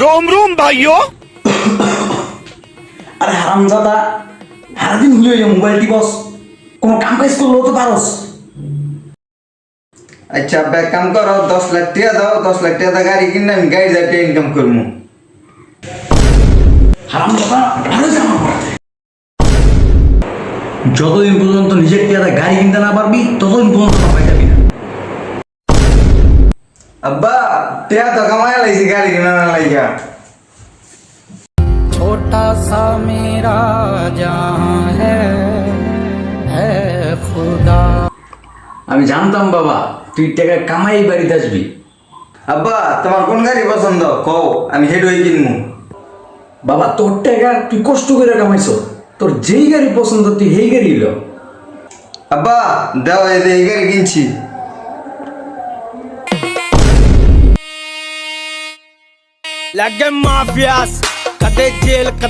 Rome Rome ভাইও আরে হারাম হারামজাদা সারাদিন হলেও এই মোবাইল টিপস। কোন কাম কাজ করলেও তো পারস। আচ্ছা বে কাম করো দশ লাখ টাকা দাও দশ লাখ টাকা গাড়ি কিনে আমি গাড়ি যাতে ইনকাম করমু। হারাম দাদা আরে জামা পড়াতে। যতদিন পর্যন্ত নিজের টিয়াটা গাড়ি কিনতে না পারবি ততদিন পর্যন্ত পাই যাবি আব্বা টিয়া তো কামায় লাইছি গাড়ি কিনা লাইগা। ছোটা সা মেরা জাহাঁ হ্যাঁ খুদা আমি জানতাম বাবা তুই টাকা কামাই বাড়িতে আসবি। আব্বা তোমার কোন গাড়ি পছন্দ? কও আমি হেড হয়ে কিনবো বাবা তোর টাকা তুই কষ্ট করে কামাইছ। তোর যেই গাড়ি পছন্দ তুই সেই গাড়ি ল। আব্বা দাও এই গাড়ি কিনছি। ਲੱਗੇ ਮਾਫੀਆਸ ਕਦੇ ਜੇਲ੍ਹ ਕਦੇ